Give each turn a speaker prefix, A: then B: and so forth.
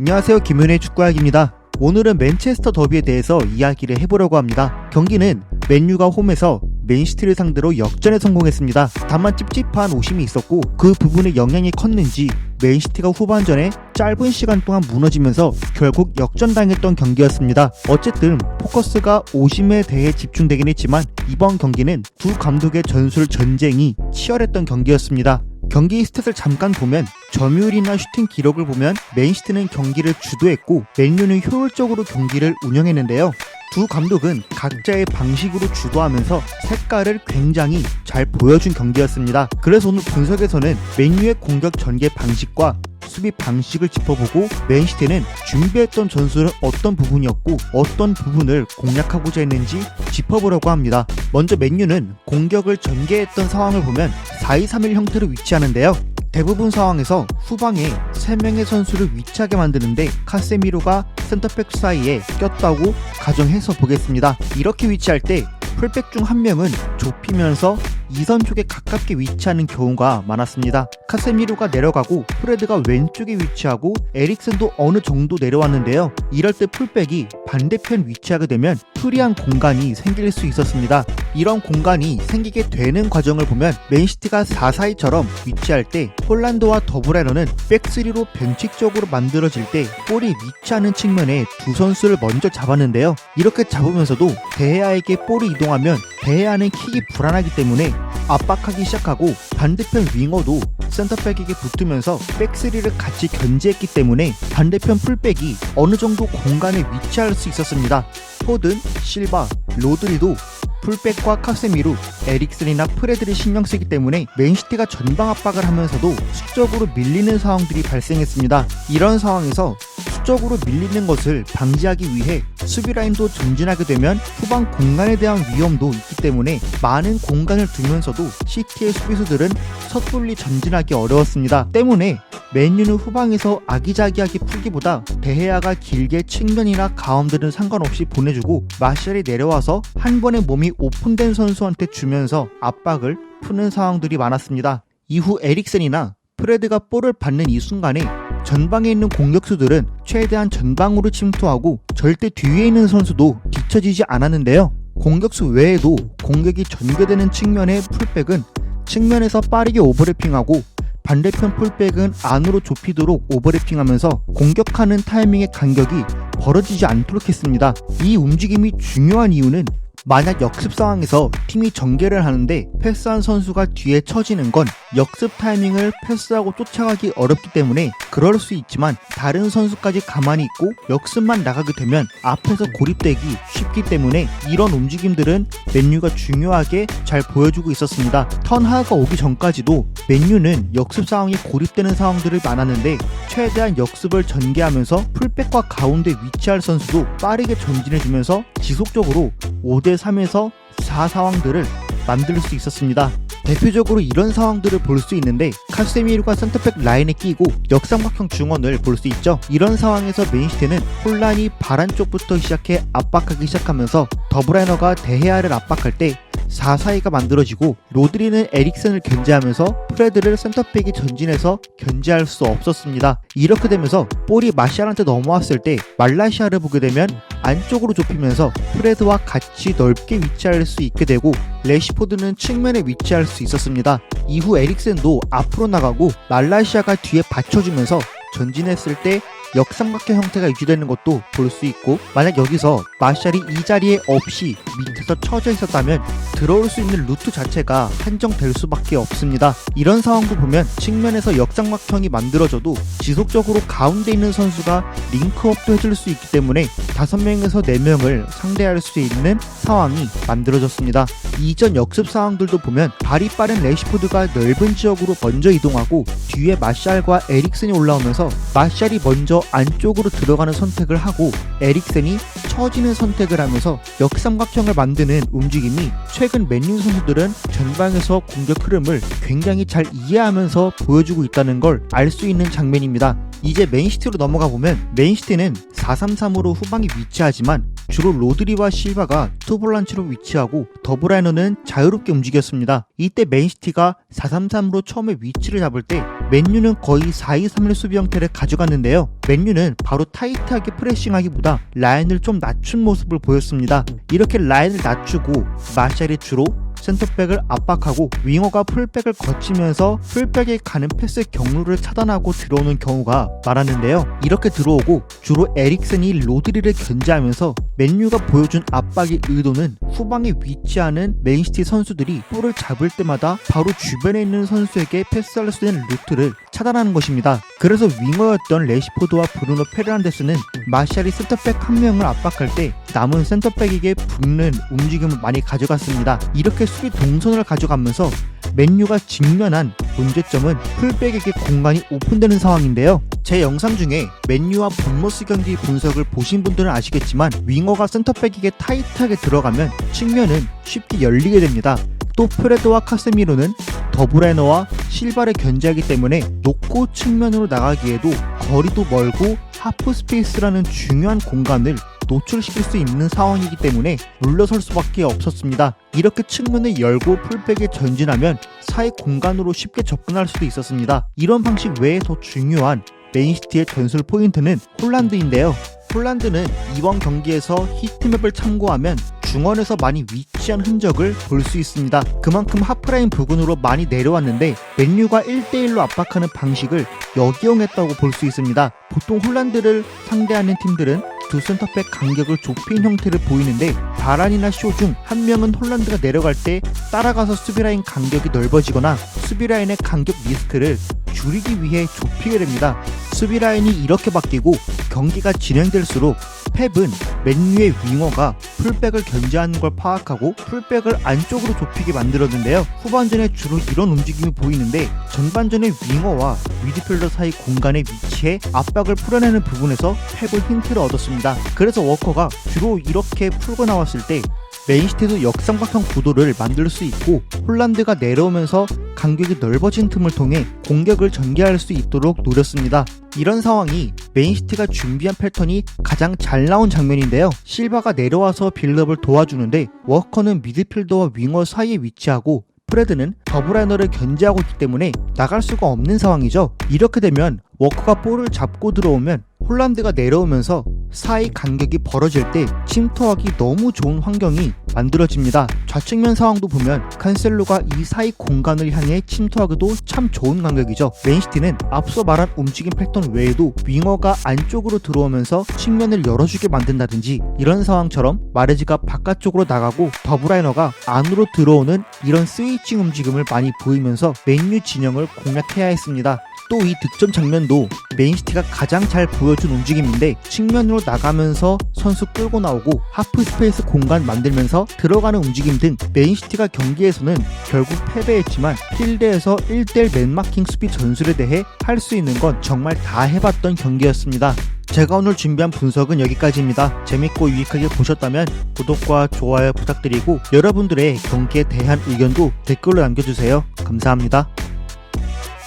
A: 안녕하세요. 김윤의 축구학입니다. 오늘은 맨체스터 더비에 대해서 이야기를 해보려고 합니다. 경기는 맨유가 홈에서 맨시티를 상대로 역전에 성공했습니다. 다만 찝찝한 오심이 있었고 그 부분에 영향이 컸는지 맨시티가 후반전에 짧은 시간 동안 무너지면서 결국 역전당했던 경기였습니다. 어쨌든 포커스가 오심에 대해 집중되긴 했지만 이번 경기는 두 감독의 전술 전쟁이 치열했던 경기였습니다. 경기 스탯을 잠깐 보면 점유율이나 슈팅 기록을 보면 맨시티는 경기를 주도했고 맨유는 효율적으로 경기를 운영했는데요. 두 감독은 각자의 방식으로 주도하면서 색깔을 굉장히 잘 보여준 경기였습니다. 그래서 오늘 분석에서는 맨유의 공격 전개 방식과 수비 방식을 짚어보고 맨시티는 준비했던 전술은 어떤 부분이었고 어떤 부분을 공략하고자 했는지 짚어보려고 합니다. 먼저 맨유는 공격을 전개했던 상황을 보면 4-2-3-1 형태로 위치하는데요. 대부분 상황에서 후방에 3명의 선수를 위치하게 만드는데 카세미로가 센터백 사이에 꼈다고 가정해서 보겠습니다. 이렇게 위치할 때 풀백 중 한 명은 좁히면서 2선 쪽에 가깝게 위치하는 경우가 많았습니다. 카세미로가 내려가고 프레드가 왼쪽에 위치하고 에릭슨도 어느 정도 내려왔는데요. 이럴 때 풀백이 반대편 위치하게 되면 프리한 공간이 생길 수 있었습니다. 이런 공간이 생기게 되는 과정을 보면 맨시티가 4-4-2처럼 위치할 때 폴란드와 더브레너는 백스리로 변칙적으로 만들어질 때 볼이 위치하는 측면에 두 선수를 먼저 잡았는데요. 이렇게 잡으면서도 데헤아에게 볼이 이동하면 데헤아는 킥이 불안하기 때문에 압박하기 시작하고 반대편 윙어도 센터백에게 붙으면서 백스리를 같이 견제했기 때문에 반대편 풀백이 어느 정도 공간에 위치할 수 있었습니다. 포든, 실바, 로드리도 풀백과 카세미루, 에릭슨이나 프레드를 신경 쓰기 때문에 맨시티가 전방 압박을 하면서도 수적으로 밀리는 상황들이 발생했습니다. 이런 상황에서 수적으로 밀리는 것을 방지하기 위해 수비 라인도 전진하게 되면 후방 공간에 대한 위험도 있기 때문에 많은 공간을 두면서도 시티의 수비수들은 섣불리 전진하기 어려웠습니다. 때문에 맨유는 후방에서 아기자기하게 풀기보다 데헤아가 길게 측면이나 가운데는 상관없이 보내주고 마샬이 내려와서 한 번에 몸이 오픈된 선수한테 주면서 압박을 푸는 상황들이 많았습니다. 이후 에릭센이나 프레드가 볼을 받는 이 순간에 전방에 있는 공격수들은 최대한 전방으로 침투하고 절대 뒤에 있는 선수도 뒤처지지 않았는데요. 공격수 외에도 공격이 전개되는 측면의 풀백은 측면에서 빠르게 오버래핑하고 반대편 풀백은 안으로 좁히도록 오버래핑하면서 공격하는 타이밍의 간격이 벌어지지 않도록 했습니다. 이 움직임이 중요한 이유는 만약 역습 상황에서 팀이 전개를 하는데 패스한 선수가 뒤에 처지는 건 역습 타이밍을 패스하고 쫓아가기 어렵기 때문에 그럴 수 있지만 다른 선수까지 가만히 있고 역습만 나가게 되면 앞에서 고립되기 쉽기 때문에 이런 움직임들은 맨유가 중요하게 잘 보여주고 있었습니다. 턴하가 오기 전까지도 맨유는 역습 상황이 고립되는 상황들이 많았는데 최대한 역습을 전개하면서 풀백과 가운데 위치할 선수도 빠르게 전진해주면서 지속적으로 5대 3에서 4 상황들을 만들 수 있었습니다. 대표적으로 이런 상황들을 볼 수 있는데 카세미르가 센터백 라인에 끼고 역삼각형 중원을 볼 수 있죠. 이런 상황에서 맨시티는 혼란이 발 안쪽부터 시작해 압박하기 시작하면서 더브라이너가 데헤아를 압박할 때 4-4-2가 만들어지고 로드리는 에릭슨을 견제하면서 프레드를 센터백이 전진해서 견제할 수 없었습니다. 이렇게 되면서 볼이 마시알한테 넘어왔을 때 말라시아를 보게 되면 안쪽으로 좁히면서 프레드와 같이 넓게 위치할 수 있게 되고 레시포드는 측면에 위치할 수 있었습니다. 이후 에릭센도 앞으로 나가고 말라시아가 뒤에 받쳐주면서 전진했을 때 역삼각형 형태가 유지되는 것도 볼 수 있고 만약 여기서 마샬이 이 자리에 없이 밑에서 처져 있었다면 들어올 수 있는 루트 자체가 한정될 수밖에 없습니다. 이런 상황도 보면 측면에서 역삼각형이 만들어져도 지속적으로 가운데 있는 선수가 링크업도 해줄 수 있기 때문에 5명에서 4명을 상대할 수 있는 상황이 만들어졌습니다. 이전 역습 상황들도 보면 발이 빠른 레시포드가 넓은 지역으로 먼저 이동하고 뒤에 마샬과 에릭슨이 올라오면서 마샬이 먼저 안쪽으로 들어가는 선택을 하고 에릭센이 처지는 선택을 하면서 역삼각형을 만드는 움직임이 최근 맨유 선수들은 전방에서 공격 흐름을 굉장히 잘 이해하면서 보여주고 있다는 걸 알 수 있는 장면입니다. 이제 맨시티로 넘어가 보면 맨시티는 4-3-3으로 후방이 위치하지만 주로 로드리와 실바가 투볼란치로 위치하고 더브라이너는 자유롭게 움직였습니다. 이때 맨시티가 4-3-3으로 처음에 위치를 잡을 때 맨유는 거의 4-2-3-1 수비 형태를 가져갔는데요. 맨유는 바로 타이트하게 프레싱하기보다 라인을 좀 낮춘 모습을 보였습니다. 이렇게 라인을 낮추고 마샬이 주로 센터백을 압박하고 윙어가 풀백을 거치면서 풀백에 가는 패스 경로를 차단하고 들어오는 경우가 많았는데요. 이렇게 들어오고 주로 에릭슨이 로드리를 견제하면서 맨유가 보여준 압박의 의도는 후방에 위치하는 맨시티 선수들이 볼을 잡을 때마다 바로 주변에 있는 선수에게 패스할 수 있는 루트를 차단하는 것입니다. 그래서 윙어였던 레시포드와 브루노 페르난데스는 마샬이 센터백 한 명을 압박할 때 남은 센터백에게 붙는 움직임을 많이 가져갔습니다. 이렇게 수비 동선을 가져가면서 맨유가 직면한 문제점은 풀백에게 공간이 오픈되는 상황인데요. 제 영상 중에 맨유와 본머스 경기 분석을 보신 분들은 아시겠지만 윙어가 센터백에게 타이트하게 들어가면 측면은 쉽게 열리게 됩니다. 또 프레드와 카세미로는 더브레너와 실바를 견제하기 때문에 놓고 측면으로 나가기에도 거리도 멀고 하프 스페이스라는 중요한 공간을 노출시킬 수 있는 상황이기 때문에 물러설 수밖에 없었습니다. 이렇게 측면을 열고 풀백에 전진하면 사이 공간으로 쉽게 접근할 수도 있었습니다. 이런 방식 외에 더 중요한 맨시티의 전술 포인트는 홀란드인데요. 홀란드는 이번 경기에서 히트맵을 참고하면 중원에서 많이 위치한 흔적을 볼 수 있습니다. 그만큼 하프라인 부근으로 많이 내려왔는데 맨유가 1대1로 압박하는 방식을 역이용했다고 볼 수 있습니다. 보통 홀란드를 상대하는 팀들은 두 센터백 간격을 좁힌 형태를 보이는데 바란이나 쇼 중 한 명은 홀란드가 내려갈 때 따라가서 수비라인 간격이 넓어지거나 수비라인의 간격 리스크를 줄이기 위해 좁히게 됩니다. 수비라인이 이렇게 바뀌고 경기가 진행될수록 펩은 맨유의 윙어가 풀백을 견제하는 걸 파악하고 풀백을 안쪽으로 좁히게 만들었는데요. 후반전에 주로 이런 움직임이 보이는데 전반전에 윙어와 미드필더 사이 공간에 위치해 압박을 풀어내는 부분에서 펩은 힌트를 얻었습니다. 그래서 워커가 주로 이렇게 풀고 나왔을 때 맨시티도 역삼각형 구도를 만들 수 있고 홀란드가 내려오면서 간격이 넓어진 틈을 통해 공격을 전개할 수 있도록 노렸습니다. 이런 상황이 맨시티가 준비한 패턴이 가장 잘 나온 장면인데요. 실바가 내려와서 빌드업을 도와주는데 워커는 미드필더와 윙어 사이에 위치하고 프레드는 더블라이너를 견제하고 있기 때문에 나갈 수가 없는 상황이죠. 이렇게 되면 워커가 볼을 잡고 들어오면 홀란드가 내려오면서 사이 간격이 벌어질 때 침투하기 너무 좋은 환경이 만들어집니다. 좌측면 상황도 보면 칸셀로가 이 사이 공간을 향해 침투하기도 참 좋은 간격이죠. 맨시티는 앞서 말한 움직임 패턴 외에도 윙어가 안쪽으로 들어오면서 측면을 열어주게 만든다든지 이런 상황처럼 마레즈가 바깥쪽으로 나가고 더브라이너가 안으로 들어오는 이런 스위칭 움직임을 많이 보이면서 맨유 진영을 공략해야 했습니다. 또 이 득점 장면도 맨시티가 가장 잘 보여준 움직임인데 측면으로 나가면서 선수 끌고 나오고 하프 스페이스 공간 만들면서 들어가는 움직임 등 맨시티가 경기에서는 결국 패배했지만 필드에서 1대1 맨마킹 수비 전술에 대해 할 수 있는 건 정말 다 해봤던 경기였습니다. 제가 오늘 준비한 분석은 여기까지입니다. 재밌고 유익하게 보셨다면 구독과 좋아요 부탁드리고 여러분들의 경기에 대한 의견도 댓글로 남겨주세요. 감사합니다.